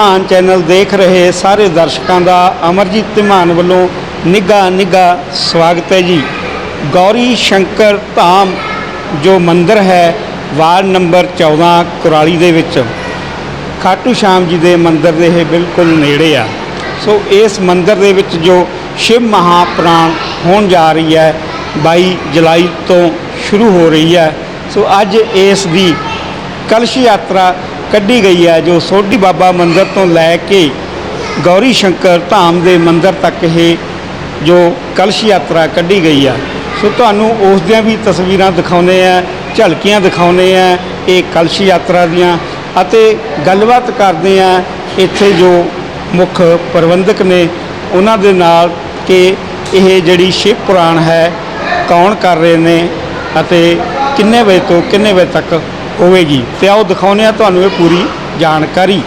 ਏ ਧਮਾਨ channel ਦੇਖ ਰਹੇ ਸਾਰੇ ਦਰਸ਼ਕਾਂ ਦਾ ਅਮਰਜੀਤ ਧਮਾਨ ਵੱਲੋਂ ਨਿੱਘਾ ਨਿੱਘਾ ਸਵਾਗਤ ਹੈ ਜੀ। ਗੌਰੀ ਸ਼ੰਕਰ ਧਾਮ, ਜੋ ਮੰਦਿਰ ਹੈ, ਵਾਰਡ ਨੰਬਰ 14 ਕੁਰਾਲੀ ਦੇ ਵਿੱਚ। ਖਾਟੂ ਸ਼ਾਮ ਜੀ ਦੇ ਮੰਦਿਰ ਦੇ ਇਹ ਬਿਲਕੁਲ ਨੇੜੇ ਆ। ਸੋ ਇਸ ਮੰਦਿਰ ਦੇ ਵਿੱਚ ਜੋ ਸ਼ਿਵ ਮਹਾਪ੍ਰਾਣ ਹੋਣ ਜਾ ਰਹੀ ਹੈ 22 ਜੁਲਾਈ ਤੋਂ ਸ਼ੁਰੂ ਹੋ ਰਹੀ ਹੈ। ਸੋ ਅੱਜ ਇਸ ਦੀ ਕਲਸ਼ ਯਾਤਰਾ ਕੱਢੀ ਗਈ ਹੈ, ਜੋ ਸੋਢੀ ਬਾਬਾ ਮੰਦਿਰ ਤੋਂ ਲੈ ਕੇ ਗੌਰੀ ਸ਼ੰਕਰ ਧਾਮ ਦੇ ਮੰਦਿਰ ਤੱਕ ਇਹ ਜੋ ਕਲਸ਼ ਯਾਤਰਾ ਕੱਢੀ ਗਈ ਆ ਸੋ ਤੁਹਾਨੂੰ ਉਸ ਦੀਆਂ ਵੀ ਤਸਵੀਰਾਂ ਦਿਖਾਉਂਦੇ ਆ ਝਲਕੀਆਂ ਦਿਖਾਉਂਦੇ ਆ ਇਹ ਕਲਸ਼ ਯਾਤਰਾ ਦੀਆਂ ਅਤੇ ਗੱਲਬਾਤ ਕਰਦੇ ਆ ਇੱਥੇ ਜੋ ਮੁੱਖ ਪ੍ਰਬੰਧਕ ਨੇ ਉਹਨਾਂ ਦੇ ਨਾਲ ਕਿ ਇਹ ਜਿਹੜੀ ਸ਼ਿਵ ਪੁਰਾਣ ਹੈ, ਕੌਣ ਕਰ ਰਹੇ ਨੇ ਅਤੇ ਕਿੰਨੇ ਵਜੇ ਤੋਂ ਕਿੰਨੇ ਵਜੇ ਤੱਕ ਹੋਵੇਗੀ। ਤੇ ਆਓ ਦਿਖਾਉਂਦੇ ਆ ਤੁਹਾਨੂੰ ਇਹ ਪੂਰੀ ਜਾਣਕਾਰੀ।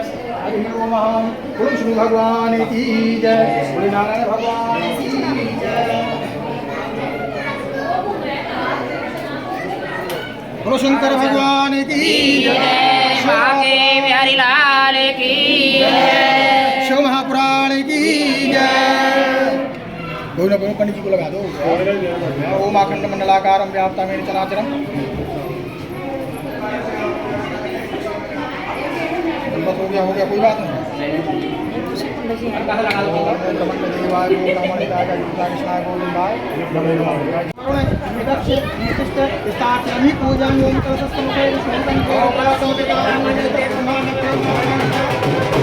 जाओ हरि ओम श्री भगवान की जय बोले नारायण भगवान की जय बोलो शंकर भगवान की जय बाके बिहारी लाल की शिव महापुराण की जय कोई ना कोई पंडित जी को लगा दो ओम आखंड मंडलाकारम व्याप्ता मेरे चराचरम बस हो गया हो गया कोई बात नहीं गणपती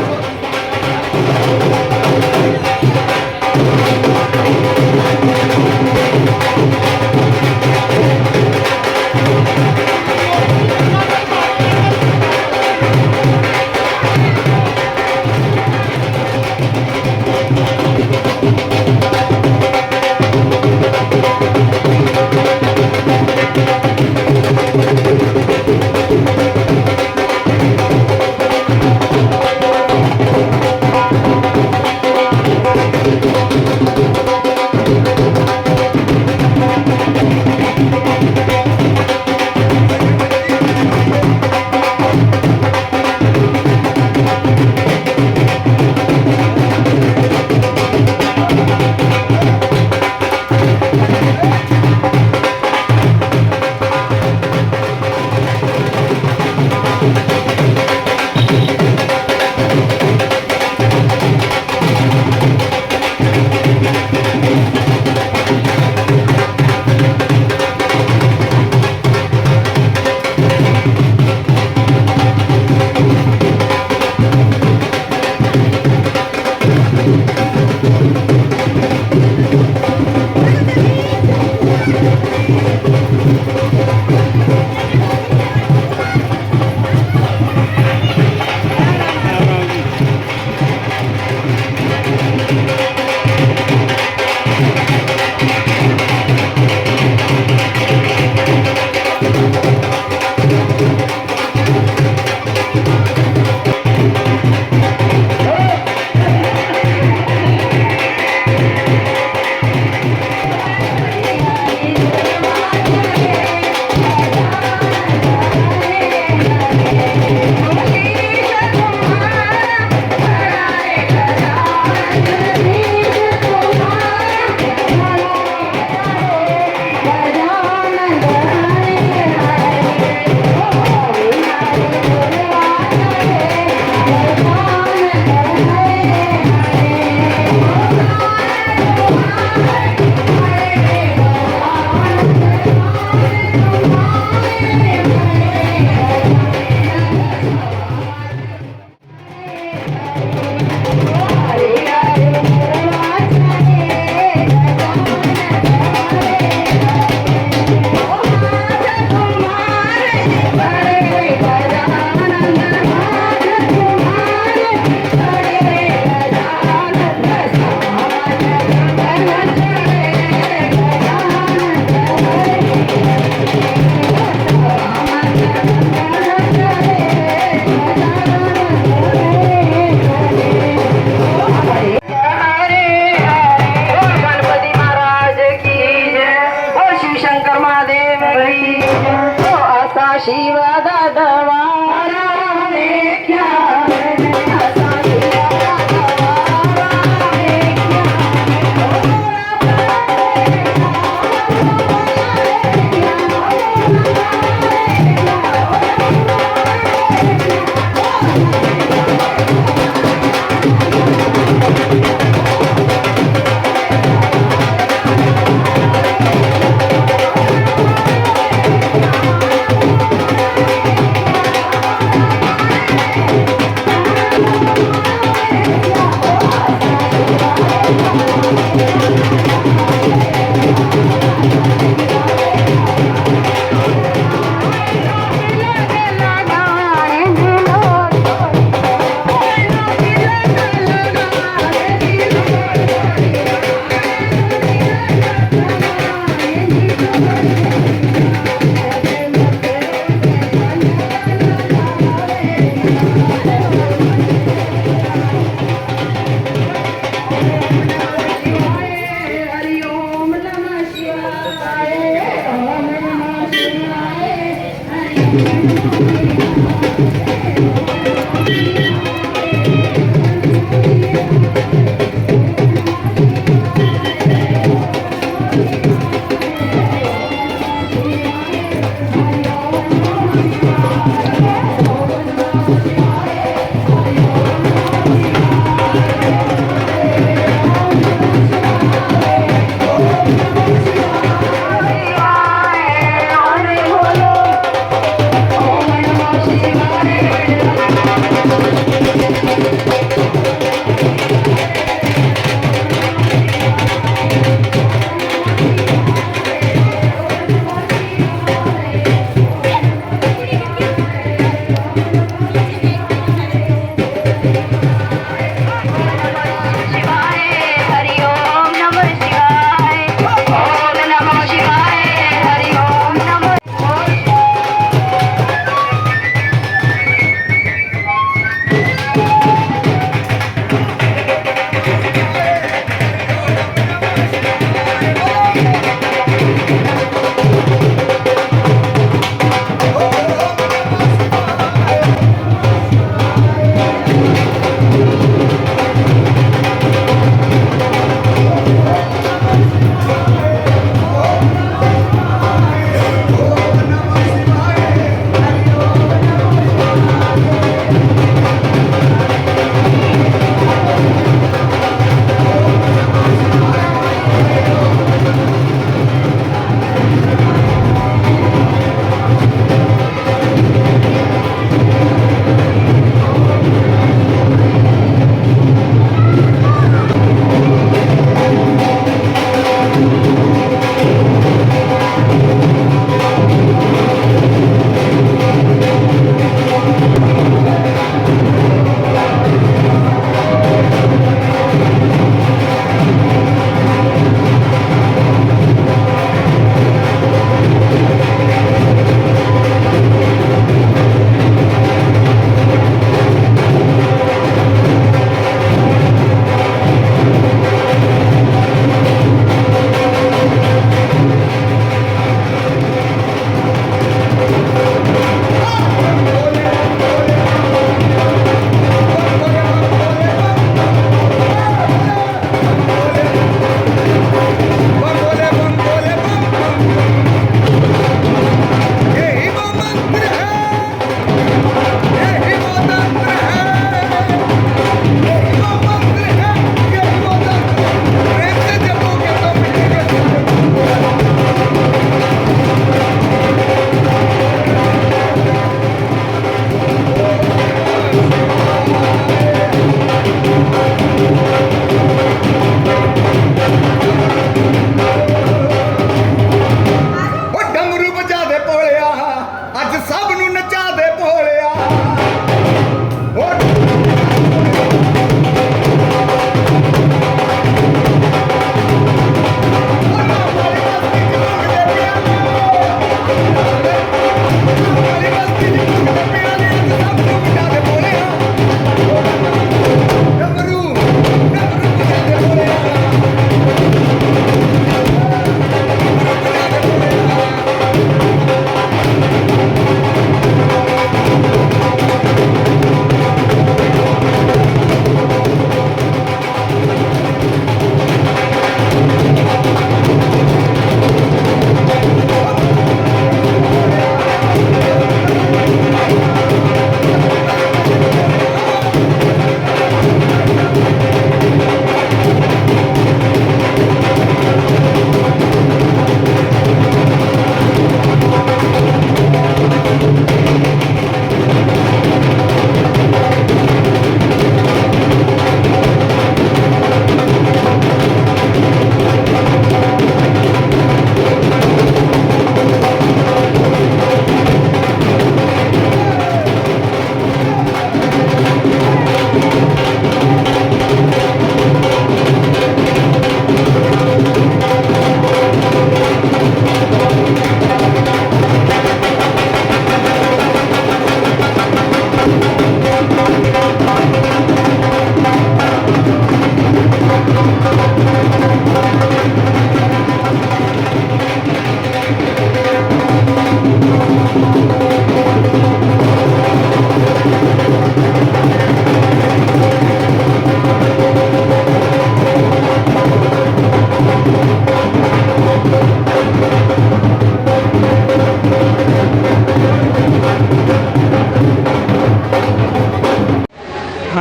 ಶಿವದ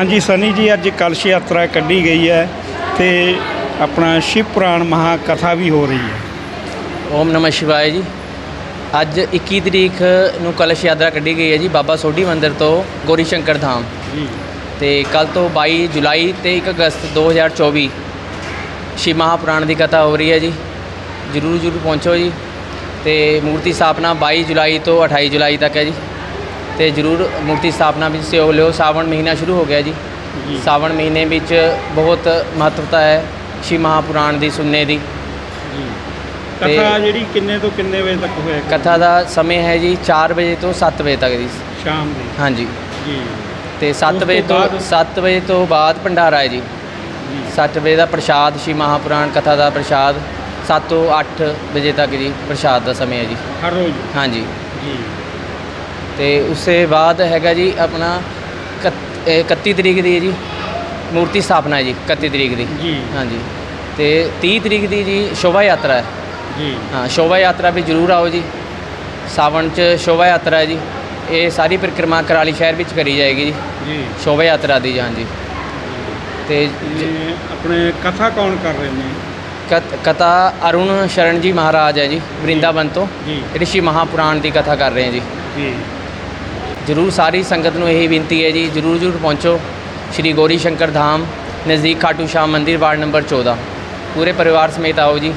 ਹਾਂਜੀ ਸਨੀ ਜੀ ਅੱਜ ਕਲਸ਼ ਯਾਤਰਾ ਕੱਢੀ ਗਈ ਹੈ ਤੇ ਆਪਣਾ ਸ਼ਿਵ ਪੁਰਾਣ ਮਹਾ ਕਥਾ ਵੀ ਹੋ ਰਹੀ ਹੈ। ਓਮ ਨਮಃ ਸ਼ਿਵਾਏ ਜੀ। ਅੱਜ 21 ਤਰੀਕ ਨੂੰ ਕਲਸ਼ ਯਾਤਰਾ ਕੱਢੀ ਗਈ ਹੈ ਜੀ ਬਾਬਾ ਸੋਢੀ ਮੰਦਿਰ ਤੋਂ ਗੋਰੀ ਸ਼ੰਕਰ ਧਾਮ। ਜੀ। ਤੇ ਕੱਲ ਤੋਂ 22 ਜੁਲਾਈ ਤੇ 1 ਅਗਸਤ 2024 ਸ਼ਿਵ ਮਹਾਪੁਰਾਣ ਦੀ ਕਥਾ ਹੋ ਰਹੀ ਹੈ ਜੀ। ਜਰੂਰ ਜਰੂਰ ਪਹੁੰਚੋ ਜੀ। ਤੇ ਮੂਰਤੀ ਸਥਾਪਨਾ 22 ਜੁਲਾਈ ਤੋਂ 28 ਜੁਲਾਈ ਤੱਕ ਹੈ ਜੀ। ਤੇ ਜਰੂਰ ਮੂਰਤੀ ਸਥਾਪਨਾ ਵਿੱਚ ਸਹਿਯੋਗ ਲਿਓ। ਸਾਵਣ ਮਹੀਨਾ ਸ਼ੁਰੂ ਹੋ ਗਿਆ ਜੀ। ਸਾਵਣ ਮਹੀਨੇ ਵਿੱਚ ਬਹੁਤ ਮਹੱਤਵਤਾ ਹੈ ਸ਼ਿਵ ਮਹਾਪੁਰਾਣ ਦੀ ਸੁਣਨੇ ਦੀ। ਤੇ- ਕਥਾ ਜਿਹੜੀ ਕਿੰਨੇ ਤੋਂ ਕਿੰਨੇ ਵਜੇ ਤੱਕ ਹੋਇਆ ਕਥਾ ਦਾ ਸਮੇਂ ਹੈ ਜੀ 4 ਵਜੇ ਤੋਂ 7 ਵਜੇ ਤੱਕ ਜੀ। ਸ਼ਾਮ ਦੀ। ਹਾਂਜੀ। ਜੀ। ਤੇ ਉਸ 7 ਤੋਂ ਵਜੇ ਤੋਂ ਬਾਅਦ? 7 ਵਜੇ ਤੋਂ ਬਾਅਦ ਭੰਡਾਰਾ ਹੈ ਜੀ। ਜੀ। 7 ਵਜੇ ਦਾ ਪ੍ਰਸ਼ਾਦ ਸ਼੍ਰੀ ਮਹਾਪੁਰਾਣ ਕਥਾ ਦਾ ਪ੍ਰਸ਼ਾਦ 7 ਤੋਂ 8 ਵਜੇ ਤੱਕ ਜੀ ਪ੍ਰਸ਼ਾਦ ਦਾ ਸਮੇਂ ਹੈ ਜੀ। ਹਰ ਰੋਜ਼? ਹਾਂਜੀ। ਜੀ। ਤੇ ਉਸੇ ਬਾਅਦ ਹੈਗਾ ਜੀ ਆਪਣਾ ਇਕੱਤ- ਇਹ 31 ਤਰੀਕ ਦੀ ਹੈ ਜੀ ਮੂਰਤੀ ਸਥਾਪਨਾ ਹੈ ਜੀ 31 ਤਰੀਕ ਦੀ। ਜੀ। ਹਾਂਜੀ। ਤੇ 30 ਤਰੀਕ ਦੀ ਜੀ ਸ਼ੋਭਾ ਯਾਤਰਾ ਹੈ। ਜੀ। ਹਾਂ ਸ਼ੋਭਾ ਯਾਤਰਾ ਵੀ ਜ਼ਰੂਰ ਆਓ ਜੀ। ਸਾਵਣ 'ਚ ਸ਼ੋਭਾ ਯਾਤਰਾ ਹੈ ਜੀ। ਇਹ ਸਾਰੀ ਪਰਿਕਰਮਾ ਕਰਾਲੀ ਸ਼ਹਿਰ ਵਿੱਚ ਕਰੀ ਜਾਏਗੀ ਜੀ। ਜੀ। ਸ਼ੋਭਾ ਯਾਤਰਾ ਦੀ ਹਾਂਜੀ। ਤੇ ਜ- ਤੇ ਆਪਣੇ ਕਥਾ ਕੌਣ ਕਰ ਰਹੇ ਨੇ? ਕਥ- ਕਥਾ ਅਰੁਣ ਸ਼ਰਨ ਜੀ ਮਹਾਰਾਜ ਹੈ ਜੀ ਵਰਿੰਦਾਵਨ ਤੋਂ। ਜੀ। ਰਿਸ਼ੀ ਮਹਾਪੁਰਾਣ ਦੀ ਕਥਾ ਕਰ ਰਹੇ ਹੈ ਜੀ। ਜੀ। ਜਰੂਰ ਸਾਰੀ ਸੰਗਤ ਨੂੰ ਇਹੀ ਬੇਨਤੀ ਹੈ ਜੀ ਜਰੂਰ ਜਰੂਰ ਪਹੁੰਚੋ। ਸ਼੍ਰੀ ਗੌਰੀ ਸ਼ੰਕਰ ਧਾਮ ਨਜ਼ਦੀਕ ਖਾਟੂ ਸ਼ਾਮ ਮੰਦਿਰ ਵਾਰਡ ਨੰਬਰ 14 ਪੂਰੇ ਪਰਿਵਾਰ ਸਮੇਤ ਆਓ ਜੀ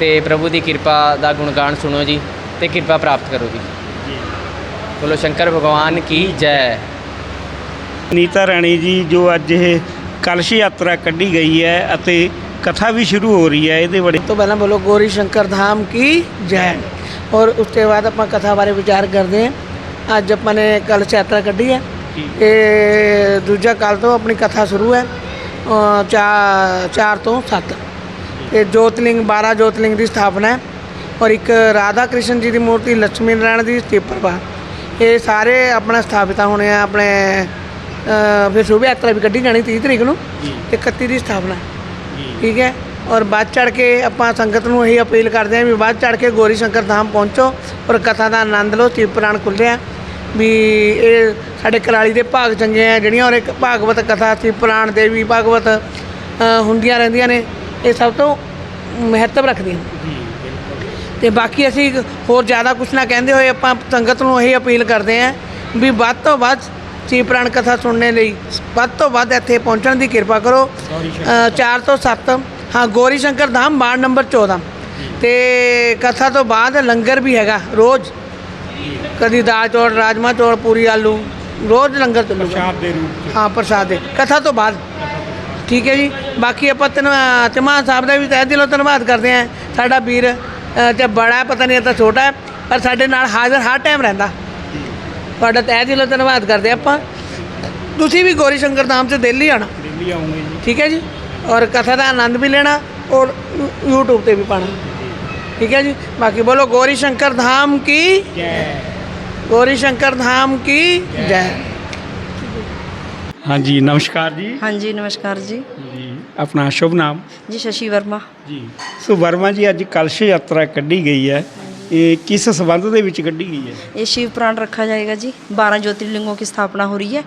ਤੇ ਪ੍ਰਭੂ ਦੀ ਕਿਰਪਾ ਦਾ ਗੁਣਗਾਨ ਸੁਣੋ ਜੀ ਤੇ ਕਿਰਪਾ ਪ੍ਰਾਪਤ ਕਰੋ ਜੀ। ਬੋਲੋ ਸ਼ੰਕਰ ਭਗਵਾਨ ਕੀ ਜੈ। ਨੀਤਾ ਰਾਣੀ ਜੀ ਜੋ ਅੱਜ ਇਹ ਕਲਸ਼ ਯਾਤਰਾ ਕੱਢੀ ਗਈ ਹੈ ਅਤੇ ਕਥਾ ਵੀ ਸ਼ੁਰੂ ਹੋ ਰਹੀ ਹੈ ਇਹਦੇ ਬਾਰੇ। ਤੋਂ ਪਹਿਲਾਂ ਬੋਲੋ ਗੋਰੀ ਸ਼ੰਕਰ ਧਾਮ ਕੀ ਜੈ। ਔਰ ਉਸ ਤੋਂ ਬਾਅਦ ਆਪਾਂ ਕਥਾ ਬਾਰੇ ਵਿਚਾਰ ਕਰਦੇ ਹਾਂ। ਅੱਜ ਆਪਾਂ ਨੇ ਕੱਲ ਯਾਤਰਾ ਕੱਢੀ ਹੈ। ਇਹ ਦੂਜਾ ਕੱਲ ਤੋਂ ਆਪਣੀ ਕਥਾ ਸ਼ੁਰੂ ਹੈ। ਅ, ਚਾ 4 ਤੋਂ 7 ਇਹ ਜੋਤਲਿੰਗ 12 ਜੋਤਲਿੰਗ ਦੀ ਸਥਾਪਨਾ ਹੈ ਔਰ ਇੱਕ ਰਾਧਾ ਕ੍ਰਿਸ਼ਨ ਜੀ ਦੀ ਮੂਰਤੀ ਲక్ష్ਮੀ ਨਾਰਾਇਣ ਦੀ ਸਥਿਪਰਵਾ ਇਹ ਸਾਰੇ ਆਪਣਾ ਸਥਾਪਿਤ ਹੋਣੇ ਆ ਆਪਣੇ ਫਿਰ ਸ਼ੋਭਾ ਯਾਤਰਾ ਵੀ ਕੱਢੀ ਜਾਣੀ 30 ਤਰੀਕ ਨੂੰ ਤੇ 31 ਦੀ ਸਥਾਪਨਾ ਠੀਕ ਹੈ? ਔਰ ਵੱਧ ਚੜ ਕੇ ਆਪਾਂ ਸੰਗਤ ਨੂੰ ਇਹੀ ਅਪੀਲ ਕਰਦੇ ਹਾਂ ਵੀ ਵੱਧ ਚੜ ਕੇ ਗੋਰੀ ਸ਼ੰਕਰ ਧਾਮ ਪਹੁੰਚੋ ਔਰ ਕਥਾ ਦਾ ਆਨੰਦ ਲਓ ਸ਼ਿਵ ਪੁਰਾਣ ਖੁੱਲਿਆ ਵੀ ਇਹ ਸਾਡੇ ਕਰਾਲੀ ਦੇ ਭਾਗ ਚੰਗੇ ਆ ਜਿਹੜੀਆਂ ਔਰ ਇੱਕ ਭਾਗਵਤ ਕਥਾ ਸ਼ਿਵ ਪੁਰਾਣ ਦੇਵੀ ਭਾਗਵਤ ਹੁੰਦੀਆਂ ਰਹਿੰਦੀਆਂ ਨੇ ਇਹ ਸਭ ਤੋਂ ਮਹੱਤਵ ਰੱਖਦੀਆਂ। ਤੇ ਬਾਕੀ ਅਸੀਂ ਹੋਰ ਜ਼ਿਆਦਾ ਕੁਝ ਨਾ ਕਹਿੰਦੇ ਹੋਏ ਆਪਾਂ ਸੰਗਤ ਨੂੰ ਇਹੀ ਅਪੀਲ ਕਰਦੇ ਹਾਂ ਵੀ ਵੱਧ ਤੋਂ ਵੱਧ ਸ਼ਿਵ ਪੁਰਾਣ ਕਥਾ ਸੁਣਨੇ ਲਈ ਵੱਧ ਤੋਂ ਵੱਧ ਇੱਥੇ ਪਹੁੰਚਣ ਦੀ ਕਿਰਪਾ ਕਰੋ। 4 ਤੋਂ 7 ਹਾਂ ਗੋਰੀ ਸ਼ੰਕਰ ਧਾਮ ਵਾਰਡ ਨੰਬਰ 14 ਤੇ ਕਥਾ ਤੋਂ ਬਾਅਦ ਲੰਗਰ ਵੀ ਹੈਗਾ ਰੋਜ਼। ਕਦੀ ਦਾਲ ਚੌਲ ਰਾਜਮਾ ਚੌਲ ਪੂਰੀ ਆਲੂ ਰੋਜ਼ ਲੰਗਰ ਚੱਲੂਗਾ ਪ੍ਰਸ਼ਾਦ ਦੇ ਰੂਪ ਹਾਂ ਪ੍ਰਸਾਦ ਦੇ। ਕਥਾ ਤੋਂ ਬਾਅਦ। ਠੀਕ ਹੈ ਜੀ? ਬਾਕੀ ਆਪਾਂ ਤਨ ਚਮਾਨ ਸਾਹਿਬ ਦਾ ਵੀ ਤਹਿ ਦਿਲੋਂ ਧੰਨਵਾਦ ਕਰਦੇ ਹਾਂ। ਸਾਡਾ ਵੀਰ ਅ, ਤੇ ਬੜਾ ਪਤਾ ਨਹੀਂ ਇਹ ਤਾਂ ਛੋਟਾ ਹੈ ਪਰ ਸਾਡੇ ਨਾਲ ਹਾਜ਼ਰ ਹਰ ਟਾਈਮ ਰਹਿੰਦਾ। ਤੁਹਾਡਾ ਤਹਿ ਦਿਲੋਂ ਧੰਨਵਾਦ ਕਰਦੇ ਹਾਂ ਆਪਾਂ। ਤੁਸੀਂ ਵੀ ਗੌਰੀ ਸ਼ੰਕਰ ਧਾਮ 'ਚ ਦਿੱਲੀ ਆਣਾ ਦਿੱਲੀ ਆਉਂਗੇ ਜੀ। ਠੀਕ ਹੈ ਜੀ? ਔਰ ਕਥਾ ਦਾ ਆਨੰਦ ਵੀ ਲੈਣਾ ਔਰ ਯੂ- YouTube ਤੇ ਵੀ ਪਾਣਾ। ਠੀਕ ਹੈ ਜੀ? ਬਾਕੀ ਬੋਲੋ ਗੌਰੀ ਸ਼ੰਕਰ ਧਾਮ ਕੀ ਜੈ। ਗੋਰੀ ਸ਼ੰਕਰ ਧਾਮ ਕੀ ਜੈ। ਹਾਂਜੀ ਨਮਸਕਾਰ ਜੀ। ਹਾਂਜੀ ਨਮਸਕਾਰ ਜੀ। ਜੀ ਆਪਣਾ ਸ਼ੁਭ ਨਾਮ? ਜੀ ਸ਼ਸ਼ੀ ਵਰਮਾ। ਜੀ। ਸੋ ਵਰਮਾ ਜੀ ਅੱਜ ਕਲਸ਼ ਯਾਤਰਾ ਕੱਢੀ ਗਈ ਹੈ। किस संबंध के क्ढी गई है? ये शिव पुराण रखा जाएगा जी। बारह ज्योतिर्लिंगों की स्थापना हो रही है।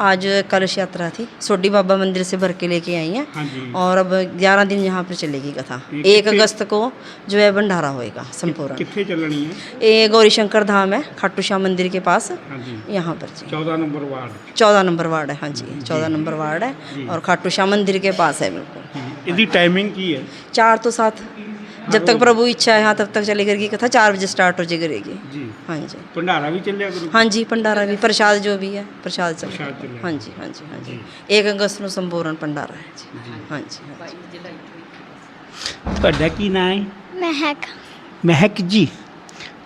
आज कलश यात्रा थी। सोडी बाबा मंदिर से भर के लेके आई है। हाँ और अब ग्यारह दिन यहाँ पर चलेगी कथा। एक अगस्त को जो है भंडारा होएगा संपूर्ण। कितने चलनी है? ये गौरी शंकर धाम है खाटू श्याम मंदिर के पास। हाँ यहाँ पर चौदह नंबर वार्ड। चौदह नंबर वार्ड है हाँ जी। चौदह नंबर वार्ड है और खाटू श्याम मंदिर के पास है बिल्कुल। टाइमिंग की है? चार तो सात जब तक प्रभु इच्छा है यहाँ तब तक चली करेगी कथा चार बजे स्टार्ट हो जाए करेगी ਜੀ हाँ जी ਭੰਡਾਰਾ ਵੀ ਚੱਲਿਆ ਕਰੂ हाँ जी भंडारा भी प्रसाद जो भी है प्रसाद चल प्रसाद चलेगा। हाँ जी हाँ जी हाँ जी एक अगस्त ਨੂੰ ਸੰਪੂਰਨ ਭੰਡਾਰਾ ਹੈ ਜੀ ਹਾਂ ਜੀ ਹਾਂ ਜੀ ਤੁਹਾਡਾ ਕੀ ਨਾਮ ਹੈ ਮਹਿਕ ਮਹਿਕ ਜੀ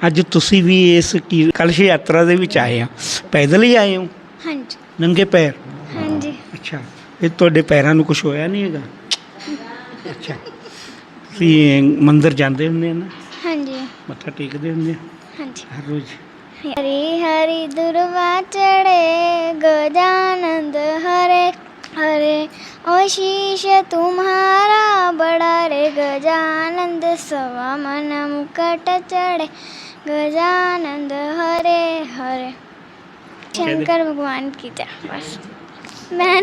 ਅੱਜ ਤੁਸੀਂ ਵੀ ਇਸ ਕੀ ਕਲਸ਼ ਯਾਤਰਾ ਦੇ ਵਿੱਚ ਆਏ ਆ ਪੈਦਲ ਹੀ ਆਏ ਹੋ ਹਾਂਜੀ ਨੰਗੇ ਪੈਰ ਹਾਂਜੀ ਅੱਛਾ ਇਹ ਤੁਹਾਡੇ ਪੈਰਾਂ ਨੂੰ ਕੁਝ ਹੋਇਆ ਨਹੀਂ ਹੈਗਾ ਅੱਛਾ ਤੁਸੀਂ ਮੰਦਿਰ ਜਾਂਦੇ ਹੁੰਦੇ ਆ ਨਾ ਹਾਂਜੀ ਮੱਥਾ ਟੇਕਦੇ ਹੁੰਦੇ ਆ ਹਾਂਜੀ ਹਰ ਰੋਜ਼ हरी हरी दुर्वा चढ़े गजानंद हरे हरे ओ शीश तुम्हारा बड़ा रे गजानंद सवा मन मुकट चढ़े गजानंद हरे हरे शंकर भगवान की जय बस मैं